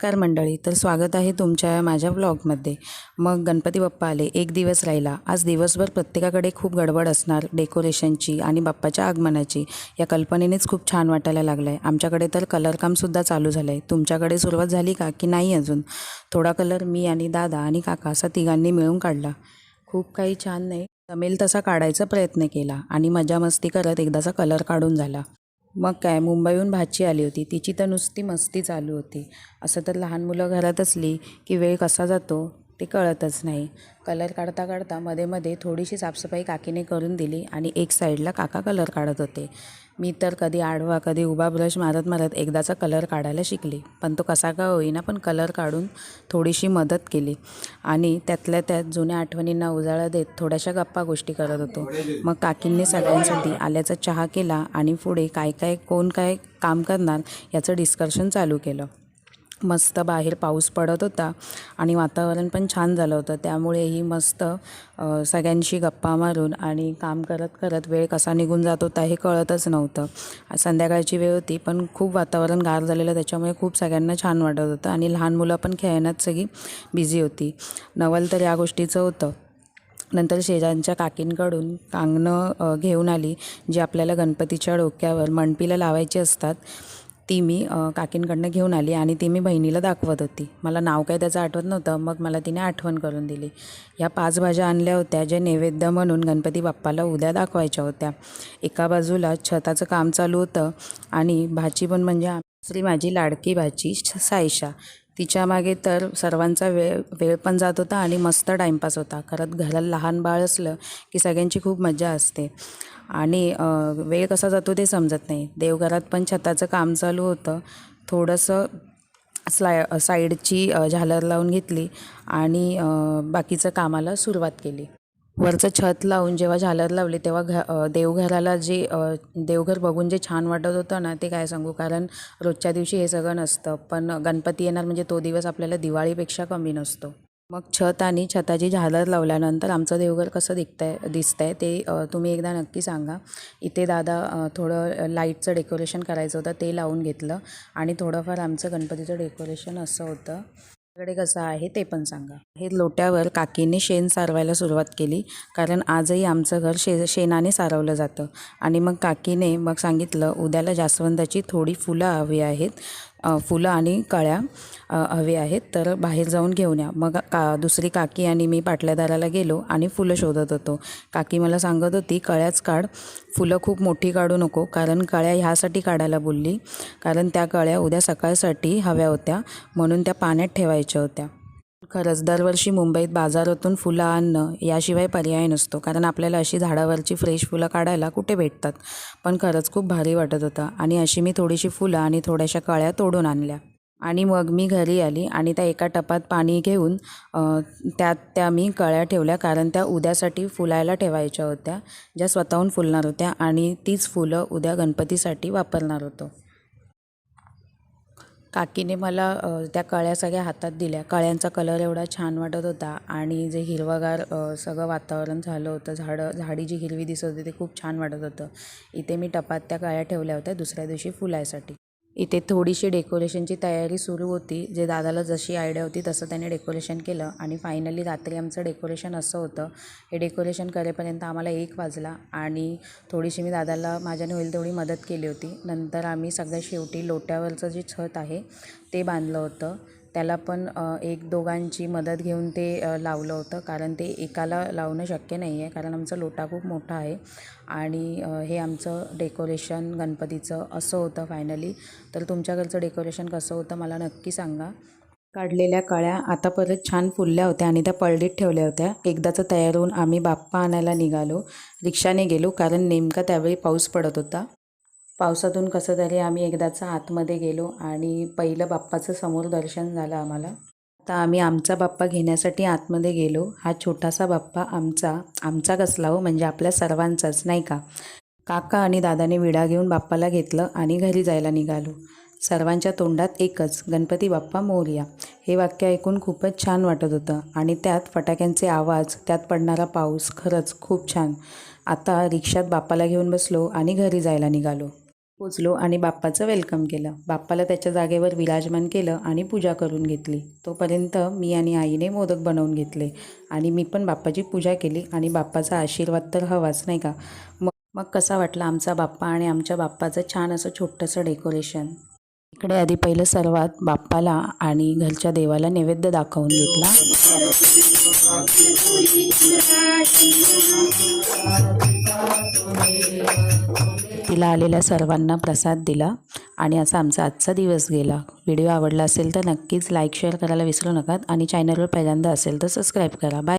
नमस्कार मंडळी तर स्वागत आहे तुमच्या माझ्या ब्लॉगमध्ये. मग गणपती बाप्पा आले एक दिवस राहिला. आज दिवसभर प्रत्येकाकडे खूप गडबड असणार डेकोरेशनची आणि बाप्पाच्या आगमनाची. या कल्पनेनेच खूप छान वाटायला लागलं आहे आमच्याकडे तर कलरकामसुद्धा चालू झालं आहे तुमच्याकडे सुरुवात झाली का की नाही अजून? थोडा कलर मी आणि दादा आणि काका असा तिघांनी मिळून काढला. खूप काही छान नाही. जमेल तसा काढायचा प्रयत्न केला आणि मजा मस्ती करत एकदाचा कलर काढून झाला. मग काय मुंबईहून भाची आली होती. तिची तर नुसती मस्ती चालू होती. असं तर लहान मुलं घरात असली की वेळ कसा जातो? ते कळतच नाही. कलर काढता काढता मध्ये मध्ये थोडीशी साफसफाई काकीने करून दिली आणि एक साईडला काका कलर काढत होते. मी तर कधी आडवा कधी उभा ब्रश मारत मारत एकदाचा कलर काढायला शिकली. पण तो कसा का होईना पण कलर काढून थोडीशी मदत केली. आणि त्यातल्या त्यात जुन्या आठवणींना उजाळा देत थोड्याशा गप्पा गोष्टी करत होतो. मग काकींनी सगळ्यांसाठी आल्याचा चहा केला आणि पुढे काय काय कोण काय काम करणार याचं डिस्कशन चालू केलं. मस्त बाहेर पाऊस पडत होता आणि वातावरण पण छान झालं होतं. त्यामुळेही मस्त सगळ्यांशी गप्पा मारून आणि काम करत करत वेळ कसा निघून जात होता हे कळतच नव्हतं. संध्याकाळची वेळ होती पण खूप वातावरण गार झालेलं त्याच्यामुळे खूप सगळ्यांना छान वाटत होतं आणि लहान मुलं पण खेळण्यात सगळी बिझी होती. नवल तर या गोष्टीचं होतं. नंतर शेजांच्या काकींकडून कांगणं घेऊन आली जी आपल्याला गणपतीच्या डोक्यावर मणपीला लावायची असतात. ती मी काकींकडनं घेऊन आली आणि ती मी बहिणीला दाखवत होती. मला नाव काय त्याचं आठवत नव्हतं मग मला तिने आठवण करून दिली. ह्या पाच भाज्या आणल्या होत्या ज्या नैवेद्य म्हणून गणपती बाप्पाला उद्या दाखवायच्या होत्या. एका बाजूला छताचं काम चालू होतं आणि भाची पण म्हणजे दुसरी माझी लाडकी भाची श- सायशा तिच्यामागे तर सर्वांचा वेळ वेळ पण जात होता आणि मस्त टाईमपास होता. खरंच घरात लहान बाळ असलं की सगळ्यांची खूप मजा असते. आणि वेळ कसा जातो ते समजत नाही. देवघरात पण छताचं काम चालू होतं. थोडंसं स्लाय साईडची झालर लावून घेतली आणि बाकीचं कामाला सुरुवात केली. वरचं छत लावून जेव्हा झालर लावली तेव्हा घ देवघराला जे देवघर बघून जे छान वाटत होतं ना ते काय सांगू? कारण रोजच्या दिवशी हे सगळं नसतं. पण गणपती येणार म्हणजे तो दिवस आपल्याला दिवाळीपेक्षा कमी नसतो. मग छत आणि छताची झालर लावल्यानंतर आमचं देवघर कसं दिखत आहे दिसत आहे ते तुम्ही एकदा नक्की सांगा. इथे दादा थोडं लाईटचं डेकोरेशन करायचं होतं ते लावून घेतलं आणि थोडंफार आमचं गणपतीचं डेकोरेशन असं होतं. कडे कसं आहे ते पण सांगा. हे लोट्यावर काकीने शेण सारवायला सुरुवात केली कारण आजही आमचं घर शे शेणाने सारवलं जातं. आणि मग काकीने मग सांगितलं उद्याला जास्वंदाची थोडी फुलं हवी आहेत. फुलं आणि कळ्या हवे आहेत तर बाहेर जाऊन घेऊन या. मग का दुसरी काकी आणि मी पाटल्यादाराला गेलो आणि फुलं शोधत होतो. काकी मला सांगत होती कळ्याच काढ. फुलं खूप मोठी काढू नको कारण कळ्या ह्यासाठी काढायला बोलली. कारण त्या कळ्या उद्या सकाळसाठी हव्या होत्या. म्हणून त्या पाण्यात ठेवायच्या होत्या. खरंच दरवर्षी मुंबईत बाजारातून फुलं आणणं याशिवाय पर्याय नसतो. कारण आपल्याला अशी झाडावरची फ्रेश फुलं काढायला कुठे भेटतात? पण खरंच खूप भारी वाटत होतं. आणि अशी मी थोडीशी फुलं आणि थोड्याशा कळ्या तोडून आणल्या. आणि मग मी घरी आली आणि त्या एका टपात पाणी घेऊन त्यात त्या मी कळ्या ठेवल्या. कारण त्या उद्यासाठी फुलायला ठेवायच्या होत्या. ज्या स्वतःहून फुलणार होत्या. आणि तीच फुलं उद्या गणपतीसाठी वापरणार होतो. काकीने मला त्या कळ्या सगळ्या हातात दिल्या. कळ्यांचा कलर एवढा छान वाटत होता आणि जे हिरवंगार सगळं वातावरण झालं होतं झाडं झाडी जी हिरवी दिसत होती ते खूप छान वाटत होतं. इथे मी टपात त्या कळ्या ठेवल्या होत्या दुसऱ्या दिवशी फुलायसाठी. इथे थोडीशी डेकोरेशनची तयारी सुरू होती. जे दादाला जशी आयडिया होती तसं त्याने डेकोरेशन केलं आणि फायनली रात्री आमचं डेकोरेशन असं होतं. हे डेकोरेशन करेपर्यंत आम्हाला एक वाजला आणि थोडीशी मी दादाला माझ्याने होईल तेवढी मदत केली होती. नंतर आम्ही सगळ्यात शेवटी लोट्यावरचं जे छत आहे ते बांधलं होतं. त्याला पण एक दोघांची मदत घेऊन ते लावलं होतं. कारण ते एकाला लावणं शक्य नाही आहे कारण आमचा लोटा खूप मोठा आहे. आणि हे आमचं डेकोरेशन गणपतीचं असं होतं फायनली. तर तुमच्याकडचं डेकोरेशन कसं होतं मला नक्की सांगा. काढलेल्या कळ्या आता परत छान फुलल्या होत्या आणि त्या पळडीत ठेवल्या होत्या. एकदाचं तयार होऊन आम्ही बाप्पा आणायला निघालो. रिक्षाने गेलो कारण नेमका त्यावेळी पाऊस पडत होता. पावसातून कसं तरी आम्ही एकदाचा आतमध्ये गेलो आणि पहिलं बाप्पाचं समोर दर्शन झालं आम्हाला. आता आम्ही आमचा बाप्पा घेण्यासाठी आतमध्ये गेलो. हा छोटासा बाप्पा आमचा आमचा कसला हो म्हणजे आपल्या सर्वांचाच नाही का? काका आणि दादाने विडा घेऊन बाप्पाला घेतलं आणि घरी जायला निघालो. सर्वांच्या तोंडात एकच गणपती बाप्पा मोरया. हे वाक्य ऐकून खूपच छान वाटत होतं आणि त्यात फटाक्यांचे आवाज त्यात पडणारा पाऊस खरंच खूप छान. आता रिक्षात बाप्पाला घेऊन बसलो आणि घरी जायला निघालो. पोचलो आणि बाप्पाचं वेलकम केलं. बाप्पाला त्याच्या जागेवर विराजमान केलं आणि पूजा करून घेतली. तोपर्यंत मी आणि आईने मोदक बनवून घेतले आणि मी पण बाप्पाची पूजा केली आणि बाप्पाचा आशीर्वाद तर हवाच नाही का? मग मग कसा वाटला आमचा बाप्पा आणि आमच्या बाप्पाचं छान असं छोटंसं डेकोरेशन इकडे आधी पहिलं सर्वात बाप्पाला आणि घरच्या देवाला नैवेद्य दाखवून घेतला. तिला आलेल्या सर्वांना प्रसाद दिला आणि असा आमचा आजचा दिवस गेला. व्हिडिओ आवडला असेल तर नक्कीच लाईक शेअर करायला विसरू नका आणि चॅनलवर पहिल्यांदा असेल तर सबस्क्राईब करा. बाय.